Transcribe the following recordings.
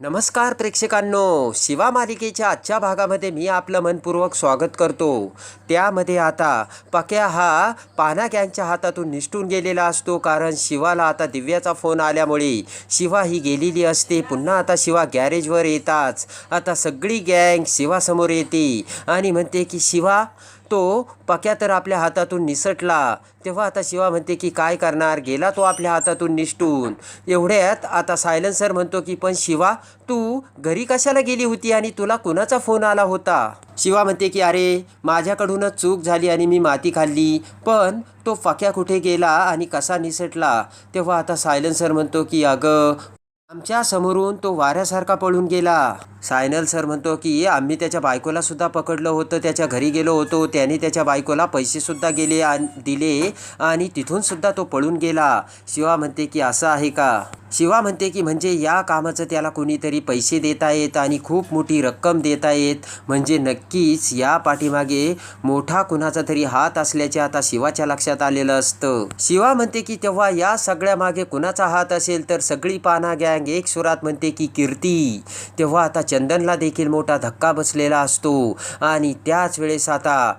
नमस्कार प्रेक्षकांनो शिवा मालिकेच्या आजच्या भागामध्ये मी आपलं मनपूर्वक स्वागत करतो. त्यामध्ये आता पक्या हा पाना गँगच्या हातातून निसटून गेलेला असतो कारण शिवाला आता दिव्याचा फोन आल्यामुळे शिवा ही गेलेली असते. पुन्हा आता शिवा गॅरेजवर येताच. आता सगळी गँग शिवासमोर येते आणि म्हणते की शिवा तो पक्या तर आपल्या हातातून निसटला. तेव्हा आता शिवा म्हणते की काय करणार? गेला तो आपल्या हातातून निसटून. एवढ्यात आता सायलेन्सर म्हणतो की पण शिवा तू घरी कशाला गेली होती आणि तुला कुणाचा फोन आला होता? शिवा म्हणते की अरे माझ्याकडूनच चूक झाली आणि मी माती खाल्ली. पण तो पक्या कुठे गेला आणि कसा निसटला? तेव्हा आता सायलेन्सर म्हणतो की अगं आमच्या समोरून तो वाऱ्यासारखा पळून गेला. सायनल सर म्हणतो की आम्ही त्याच्या बायकोला सुद्धा पकडलं होतं. त्याच्या घरी गेलो होतो. त्याने त्याच्या बायकोला पैसेसुद्धा गेले आणि दिले आणि तिथून सुद्धा तो पळून गेला. शिवा म्हणते की असं आहे का? शिवा म्हणते की म्हणजे या कामाचं त्याला कोणीतरी पैसे देता येत आणि खूप मोठी रक्कम देता येत म्हणजे नक्कीच या पाठीमागे मोठा कुणाचा तरी हात असल्याचे आता शिवाच्या लक्षात आलेलं असतं. शिवा म्हणते की तेव्हा या सगळ्या मागे कुणाचा हात असेल तर सगळी पाना गँग एक सुरात म्हणते की कीर्ती. तेव्हा आता चंदनला देखील मोठा धक्का बसलेला असतो. आणि त्याच वेळेस आता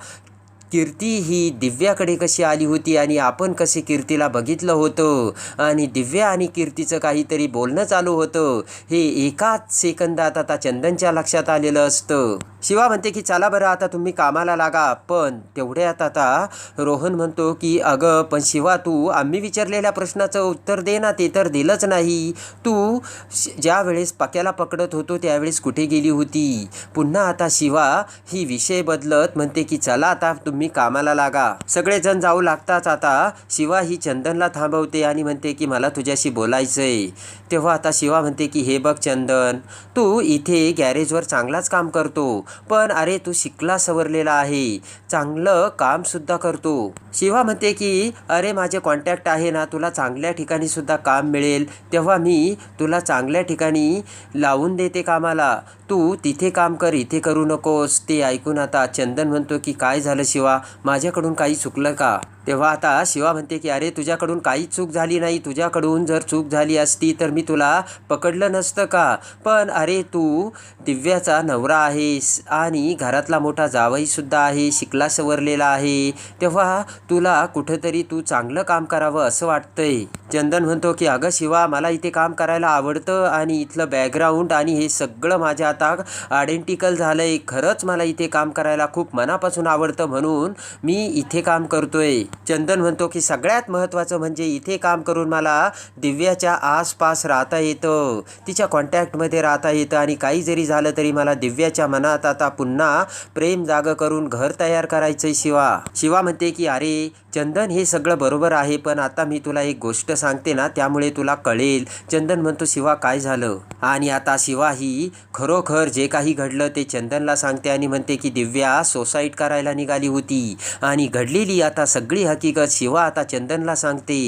कीर्ती ही दिव्याकडे कशी आली होती आणि आपण कसे कीर्तीला बघितलं होतं? आणि दिव्या आणि कीर्तीचं काहीतरी बोलणं चालू होतं. हे एकाच सेकंदात आता चंदनच्या लक्षात आलेलं असतं. शिवा म्हणते की चला बरं आता तुम्ही कामाला लागा. पण तेवढ्यात आता रोहन म्हणतो की अगं पण शिवा तू आम्ही विचारलेल्या प्रश्नाचं उत्तर दे ना ते तर दिलंच नाही. तू श- ज्या वेळेस पक्याला पकडत होतो त्यावेळेस कुठे गेली होती? पुन्हा आता शिवा ही विषय बदलत म्हणते की चला आता तुम्ही कामाला लागा. सगळेजण जाऊ लागताच आता. शिवा ही चंदनला थांबवते आणि म्हणते की मला तुझ्याशी बोलायचंय. तेव्हा आता शिवा म्हणते की हे बघ चंदन तू इथे गॅरेजवर चांगलाच काम करतो. पण अरे तू शिकला सवरलेला आहे. चांगलं कामसुद्धा करतो. शिवा म्हणते की अरे माझे कॉन्टॅक्ट आहे ना तुला चांगल्या ठिकाणी सुद्धा काम मिळेल. तेव्हा मी तुला चांगल्या ठिकाणी लावून देते कामाला. तू तिथे काम कर इथे करू नकोस. ते ऐकून आता चंदन म्हणतो की काय झालं शिवा? माझ्याकडून काही चुकलं का? तेव्हा आता शिवा म्हणते की अरे तुझ्याकडून काहीच चूक झाली नाही. तुझ्याकडून जर चूक झाली असती तर मी तुला पकडलं नसतं का? पण अरे तू दिव्याचा नवरा आहेस आणि घरातला मोठा जावईसुद्धा आहे शिकला सवरलेला आहे. तेव्हा तुला कुठंतरी तू चांगलं काम करावं असं वाटतंय. चंदन म्हणतो की अगं शिवा मला इथे काम करायला आवडतं आणि इथलं बॅकग्राऊंड आणि हे सगळं माझ्या आता आयडेंटिकल झालं आहे खरंच मला इथे काम करायला खूप मनापासून आवडतं म्हणून मी इथे काम करतोय. चंदन म्हणतो की सगळ्यात महत्त्वाचं म्हणजे इथे काम करून मला दिव्याच्या आसपास राहता येतं. तिच्या कॉन्टॅक्टमध्ये राहता येतं आणि काही जरी झालं तरी मला दिव्याच्या मनात आता पुन्हा प्रेम जाग करून घर तयार करायचंय शिवा. शिवा म्हणते की अरे चंदन हे सगळं बरोबर आहे पण आता मी तुला एक गोष्ट सांगते ना त्यामुळे तुला कळेल. चंदन म्हणतो शिवा काय झालं? आणि आता शिवा ही खरोखर जे काही घडलं ते चंदनला सांगते आणि म्हणते की दिव्या सोसाईट करायला निघाली होती आणि घडलेली आता सगळी हकीकत शिवा आता चंदनला सांगते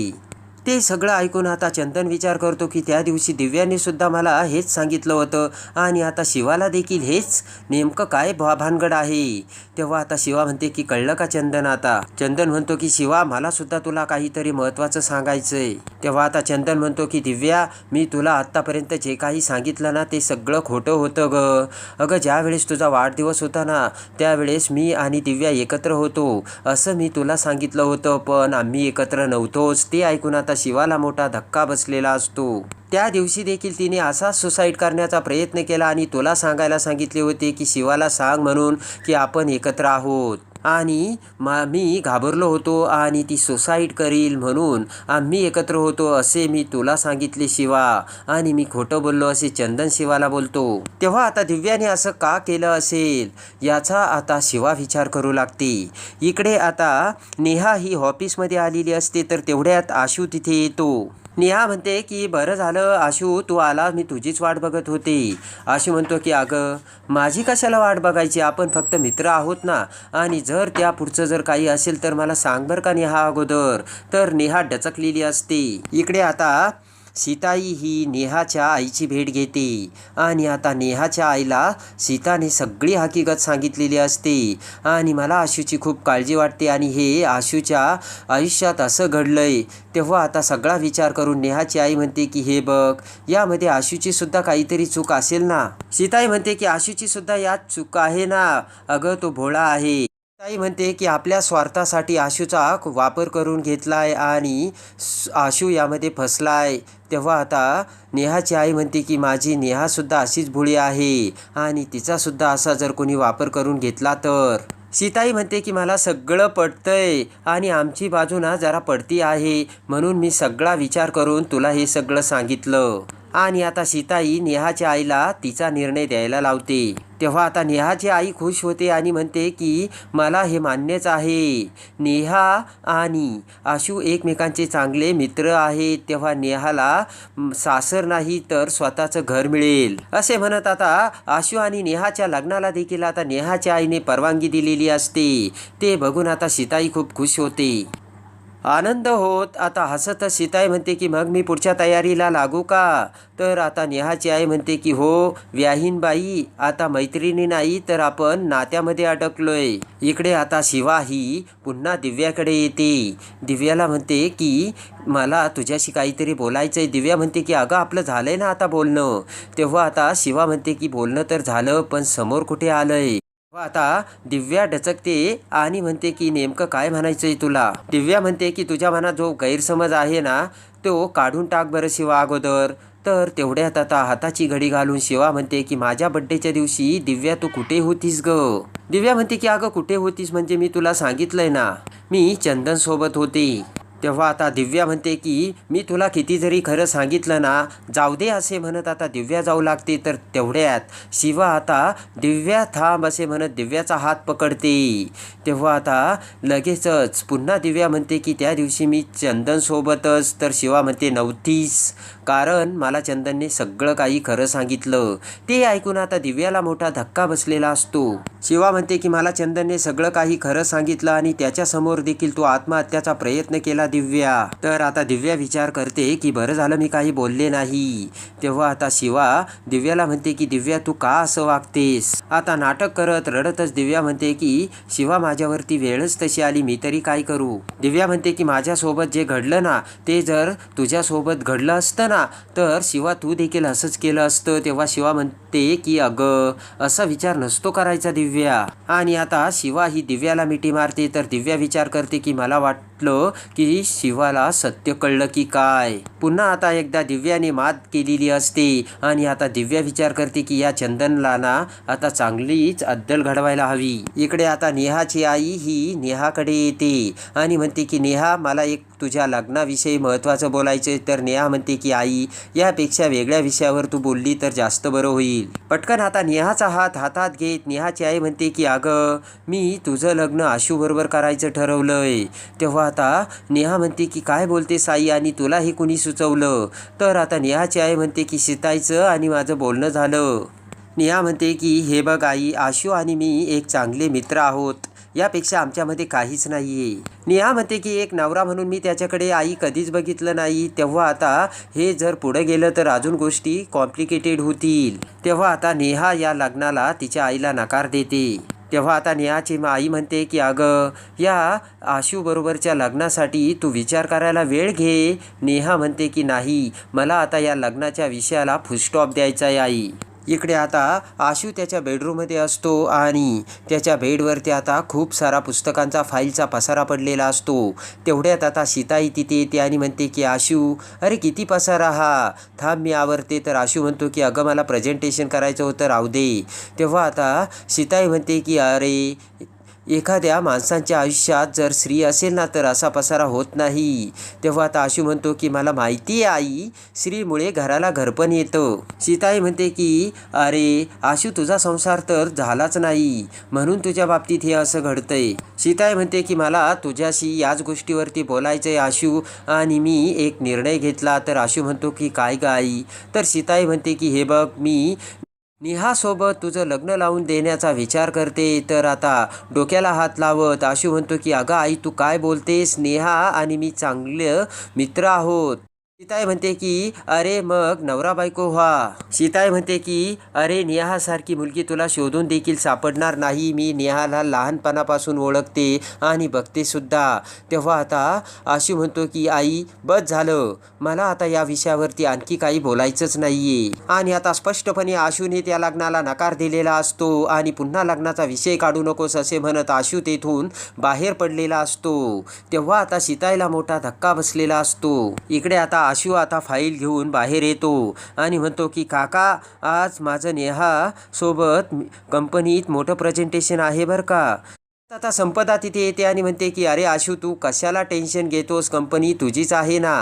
ते सगळं ऐकून आता चंदन विचार करतो की त्या दिवशी दिव्याने सुद्धा मला हेच सांगितलं होतं. आणि आता शिवाला देखील हेच नेमकं काय भा भानगड आहे? तेव्हा आता शिवा म्हणते की कळलं का चंदन आता? चंदन म्हणतो की शिवा मला सुद्धा तुला काहीतरी महत्त्वाचं सांगायचं आहे तेव्हा आता चंदन म्हणतो की दिव्या मी तुला आत्तापर्यंत जे काही सांगितलं ना ते सगळं खोटं होतं ग. अगं ज्यावेळेस तुझा वाढदिवस होता ना त्यावेळेस मी आणि दिव्या एकत्र होतो. असं मी तुला सांगितलं होतं पण आम्ही एकत्र नव्हतोच. ते ऐकून आता शिवाला मोठा धक्का बसलेला असतो. त्या दिवशी देखील तिने असाच सुसाईड करण्याचा प्रयत्न केला आणि तुला सांगायला सांगितले होते की शिवाला सांग म्हणून की आपण एकत्र आहोत. आणि मा मी घाबरलो होतो आणि ती सुसाईड करील म्हणून आम्ही एकत्र होतो असे मी तुला सांगितले शिवा. आणि मी खोटं बोललो असे चंदन शिवाला बोलतो. तेव्हा आता दिव्याने असं का केलं असेल? याचा आता शिवा विचार करू लागते. इकडे आता नेहा ही ऑफिसमध्ये आलेली असते तर तेवढ्यात आशू तिथे येतो. नेहा म्हणते की बरं झालं आशू तू आला मी तुझीच वाट बघत होते. आशू म्हणतो की अगं माझी कशाला वाट बघायची? आपण फक्त मित्र आहोत ना. आणि जर त्या पुढचं जर काही असेल तर मला सांग बरं का नेहा अगोदर. तर नेहा डचकलेली असते. इकडे आता सीताई ही नेहाच्या आईची भेट घेते. आणि आता नेहाच्या आईला सीताने सगळी हकीकत सांगितलेली असते. आणि मला आशूची खूप काळजी वाटते आणि हे आशूच्या आयुष्यात असं घडलंय. तेव्हा आता सगळा विचार करून नेहाची आई म्हणते की हे बघ यामध्ये आशूची सुद्धा काहीतरी चूक असेल ना? सीताई म्हणते की आशूची सुद्धा यात चूक आहे ना? अगं तो भोळा आहे. ताई म्हणते की आपल्या स्वार्थासाठी आशूचा वापर करून घेतलाय आणि आशू यामध्ये फसलाय. तेव्हा आता नेहाची आई म्हणते की माझी नेहासुद्धा अशीच भुळी आहे आणि तिचासुद्धा असा जर कोणी वापर करून घेतला तर. सीताई म्हणते की मला सगळं पडतंय आणि आमची बाजू ना जरा पडती आहे. म्हणून मी सगळा विचार करून तुला हे सगळं सांगितलं. आणि आता सीताई नेहाच्या आईला तिचा निर्णय द्यायला लावते. तेव्हा आता नेहाची आई खुश होते आणि म्हणते की मला हे मान्यच आहे. नेहा आणि आशू एकमेकांचे चांगले मित्र आहेत. तेव्हा नेहाला सासर नाही तर स्वतःचं घर मिळेल. असे म्हणत आता आशू आणि नेहाच्या लग्नाला देखील आता नेहाच्या आईने परवानगी दिलेली असते. ते बघून आता सीताई खूप खुश होते. आनंद होत. आता हसत सीताई म्हणते की मग मी पुढच्या तयारीला लागू का? तर आता नेहाची आई म्हणते की हो व्याहीन बाई आता मैत्रिणी नाही तर आपण नात्यामध्ये अडकलोय. इकडे आता शिवा ही पुन्हा दिव्याकडे येते. दिव्याला म्हणते की मला तुझ्याशी काहीतरी बोलायचं आहे दिव्या म्हणते की अगं आपलं झालंय ना आता बोलणं. तेव्हा आता शिवा म्हणते की बोलणं तर झालं पण समोर कुठे आलंय? व आता दिव्या डचकते आणि म्हणते की नेमकं काय म्हणायचंय तुला? दिव्या म्हणते की तुझ्या मनात जो गैरसमज आहे ना तो काढून टाक बरं शिवा अगोदर. तर तेवढ्यात आता हाताची घडी घालून शिवा म्हणते की माझ्या बड्डेच्या दिवशी दिव्या तू कुठे होतीस ग? दिव्या म्हणते की अगं कुठे होतीस म्हणजे मी तुला सांगितलंय ना मी चंदन सोबत होते. तेव्हा आता दिव्या म्हणते की मी तुला किती जरी खरं सांगितलं ना जाऊ दे असे म्हणत आता दिव्या जाऊ लागते तर तेवढ्यात. शिवा आता दिव्या थांब असे म्हणत दिव्याचा हात पकडते. तेव्हा आता लगेचच पुन्हा दिव्या म्हणते की त्या दिवशी मी चंदनसोबतच. तर शिवा म्हणते नव्हतीस. कारण मला चंदनने सगळं काही खरं सांगितलं. ते ऐकून आता दिव्याला मोठा धक्का बसलेला असतो. शिवा म्हणते की मला चंदनने सगळं काही खरं सांगितलं आणि त्याच्यासमोर देखील तो आत्महत्याचा प्रयत्न केला दिव्या. तर आता दिव्या विचार करते की बरं झालं मी काही बोलले नाही. तेव्हा आता शिवा दिव्याला म्हणते की दिव्या तू का असं वागतेस? आता नाटक करत रडतच दिव्या म्हणते की शिवा माझ्यावरती वेळच तशी आली मी तरी काय करू? दिव्या म्हणते की माझ्यासोबत जे घडलं ना ते जर तुझ्यासोबत घडलं असतं ना तर शिवा तू देखील असंच केलं असतं. तेव्हा शिवा म्हणते की अगं असा विचार नसतो करायचा दिव्या. आणि आता शिवा ही दिव्याला मिठी मारते. तर दिव्या विचार करते की मला वाटलं की शिवाला सत्य कळलं की काय? पुन्हा आता एकदा दिव्याने मात केलेली असते आणि आता दिव्या विचार करते की या चंदनला ना आता चांगलीच अद्दल घडवायला हवी. इकडे आता नेहाची आई ही नेहाकडे येते आणि म्हणते की नेहा मला एक तुझ्या लग्नाविषयी महत्त्वाचं बोलायचं आहे." तर नेहा म्हणते की आई यापेक्षा वेगळ्या विषयावर तू बोलली तर जास्त बरं होईल. पटकन आता नेहाचा हात हातात घेत नेहाची आई म्हणते की अगं मी तुझं लग्न आशूबरोबर करायचं ठरवलंय. तेव्हा आता नेहा म्हणते की काय बोलते साई? आणि तुला हे कुणी सुचवलं? तर आता नेहाची आई म्हणते की शितायचं आणि माझं बोलणं झालं. नेहा म्हणते की हे बघ आई आशू आणि मी एक चांगले मित्र आहोत. यापेक्षा आमच्यामध्ये काहीच नाही आहे नेहा म्हणते की एक नवरा म्हणून मी त्याच्याकडे आई कधीच बघितलं नाही. तेव्हा आता हे जर पुढे गेलं तर अजून गोष्टी कॉम्प्लिकेटेड होतील. तेव्हा आता नेहा या लग्नाला तिच्या आईला नकार देते. तेव्हा आता नेहाची मा- आई म्हणते की अगं या आशूबरोबरच्या लग्नासाठी तू विचार करायला वेळ घे. नेहा म्हणते की नाही मला आता या लग्नाच्या विषयाला फुलस्टॉप द्यायचा आहे आई. इकडे आता आशू त्याच्या बेडरूममध्ये असतो आणि त्याच्या बेडवरती आता खूप सारा पुस्तकांचा फाईलचा पसारा पडलेला असतो. तेवढ्यात आता सीताही तिथे येते आणि म्हणते की आशू अरे किती पसारा हा? थांब मी आवरते. तर आशू म्हणतो की अगं मला प्रेझेंटेशन करायचं होतं राहू दे. तेव्हा आता सीताई म्हणते की अरे एखाद्या माणसांच्या आयुष्यात जर स्त्री असेल ना तर असा पसारा होत नाही. तेव्हा आता आशू म्हणतो की मला माहिती आहे आई स्त्रीमुळे घराला घरपण येतं. सीताई म्हणते की अरे आशू तुझा संसार तर झालाच नाही. म्हणून तुझ्या बाबतीत हे असं घडतंय. सीताई म्हणते की मला तुझ्याशी याच गोष्टीवरती बोलायचं आहे आशू. आणि मी एक निर्णय घेतला. तर आशू म्हणतो की काय गाई आई? तर सीताई म्हणते की हे बघ मी नेहासोबत तुझं लग्न लावून देण्याचा विचार करते. तर आता डोक्याला हात लावत आशू म्हणतो की अगं आई तू काय बोलतेस? नेहा आणि मी चांगलं मित्र आहोत. सीताई म्हणते की अरे मग नवरा बायको व्हा. सीताई म्हणते की अरे नेहासारखी मुलगी तुला शोधून देखील सापडणार नाही. मी नेहाला लहानपणापासून ओळखते आणि बघते सुद्धा तेव्हा आता आशू म्हणतो की आई बस झालं. मला आता या विषयावरती आणखी काही बोलायचंच नाहीये. आणि आता स्पष्टपणे आशूने त्या लग्नाला नकार दिलेला असतो आणि पुन्हा लग्नाचा विषय काढू नकोस असे म्हणत आशू तेथून बाहेर पडलेला असतो. तेव्हा आता सीताईला मोठा धक्का बसलेला असतो. इकडे आता आशिव आता फाईल घेऊन बाहेर येतो आणि म्हणतो की काका आज माझं नेहा सोबत कंपनीत मोठं प्रेझेंटेशन आहे बरं का? आता संपदा तिथे येते आणि म्हणते की अरे आशू तू कशाला टेन्शन घेतोस? कंपनी तुझीच आहे ना.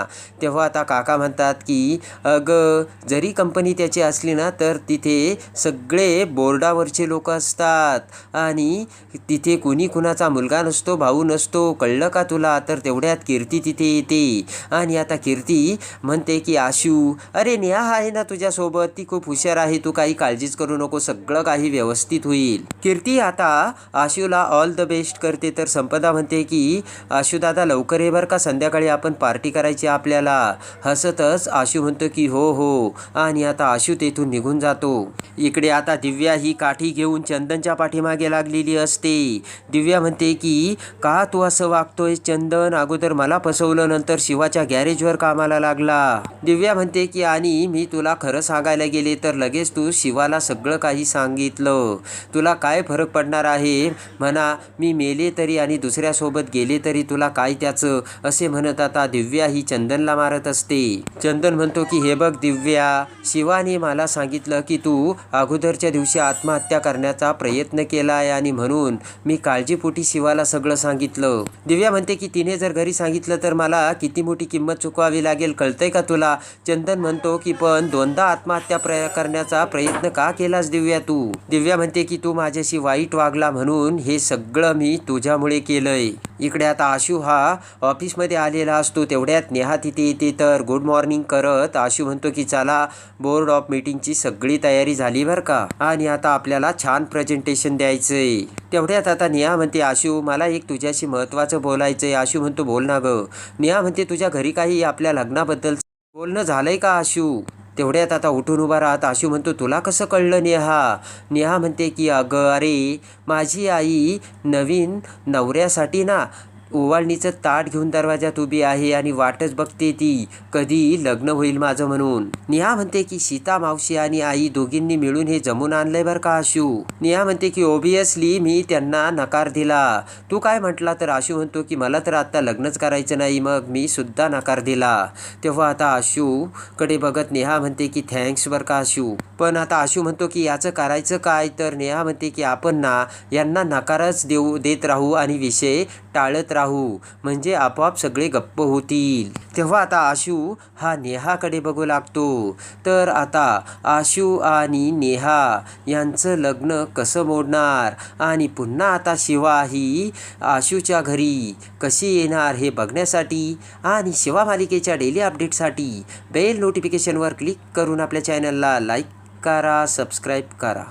तेव्हा आता काका म्हणतात की अगं जरी कंपनी त्याची असली ना तर तिथे सगळे बोर्डावरचे लोक असतात आणि तिथे कुणी कुणाचा मुलगा नसतो भाऊ नसतो. कळलं का तुला? तर तेवढ्यात कीर्ती तिथे येते. आणि आता कीर्ती म्हणते की आशू अरे नेहा आहे ना तुझ्यासोबत. ती खूप हुशार आहे. तू काही काळजीच करू नको. सगळं काही व्यवस्थित होईल. कीर्ती आता आशूला ऑल द बेस्ट करते. तर संपदा म्हणते की आशुदादा लवकर ये बरं का? संध्याकाळी आपण पार्टी करायची आपल्याला. हसतच आशू म्हणतो की हो हो. आणि आता आशू तेथून निघून जातो. इकडे आता दिव्या ही काठी घेऊन चंदनच्या पाठीमागे लागलेली असते. दिव्या म्हणते की का तू असं वागतोय चंदन? अगोदर मला फसवलं नंतर शिवाच्या गॅरेजवर कामाला लागला. दिव्या म्हणते की आणि मी तुला खरं सांगायला गेले तर लगेच तू शिवाला सगळं काही सांगितलं. तुला काय फरक पडणार आहे? म्हणा मी मेले तरी आणि दुसऱ्यासोबत गेले तरी तुला काय त्याचं? असे म्हणत आता दिव्या ही चंदनला मारत असते. चंदन म्हणतो की हे बघ दिव्या शिवाने मला सांगितलं की तू अगोदरच्या दिवशी आत्महत्या करण्याचा प्रयत्न केला आहे आणि म्हणून मी काळजीपोटी शिवाला सगळं सांगितलं. दिव्या म्हणते की तिने जर घरी सांगितलं तर मला किती मोठी किंमत चुकवावी लागेल कळतंय का तुला? चंदन म्हणतो की पण दोनदा आत्महत्या प्रय करण्याचा प्रयत्न का केलास दिव्या तू? दिव्या म्हणते की तू माझ्याशी वाईट वागला म्हणून हे सगळं सगळं मी तुझ्यामुळे केलंय. इकडे आता आशू हा ऑफिसमध्ये आलेला असतो. तेवढ्यात नेहा तिथे येते तर गुड मॉर्निंग करत आशू म्हणतो की चला बोर्ड ऑफ मीटिंगची सगळी तयारी झाली बरं का? आणि आता आपल्याला छान प्रेझेंटेशन द्यायचंय. तेवढ्यात आता नेहा म्हणते आशू मला एक तुझ्याशी महत्त्वाचं बोलायचंय. आशू म्हणतो बोल ना गं. नेहा म्हणते तुझ्या घरी काही आपल्या लग्नाबद्दल बोलणं झालंय का आशू? तेवढ्यात आता उठून उभा राहत आशू म्हणतो तुला कसं कळलं नेहा? नेहा म्हणते की अगं अरे माझी आई नवीन नवऱ्यासाठी ना ओवाळणीचं ताट घेऊन दरवाजात उभी आहे आणि वाटच बघते ती. कधी लग्न होईल माझं म्हणून. नेहा म्हणते की सीता मावशी आणि आई दोघींनी मिळून हे जमून आणलंय बरं का आशू? नेहा म्हणते की ओबियसली मी त्यांना नकार दिला. तू काय म्हटला तर आशू म्हणतो की मला तर आता लग्नच करायचं नाही मग मी सुद्धा नकार दिला. तेव्हा आता आशू कडे बघत नेहा म्हणते की थँक्स बरं का आशू. पण आता आशू म्हणतो की याचं करायचं काय? तर नेहा म्हणते की आपण ना यांना नकारच देऊ देत राहू आणि विषय टाळत राहू. राहू. म्हणजे आपोआप सगळे गप्प होतील. तेव्हा आता आशू हा नेहाकडे बघू लागतो. तर आता आशू आणि नेहा यांचं लग्न कसं मोडणार? आणि पुन्हा आता शिवा ही आशूच्या घरी कशी येणार हे बघण्यासाठी आणि शिवा मालिकेच्या डेली अपडेटसाठी बेल नोटिफिकेशनवर क्लिक करून आपल्या चॅनलला लाईक करा सबस्क्राईब करा.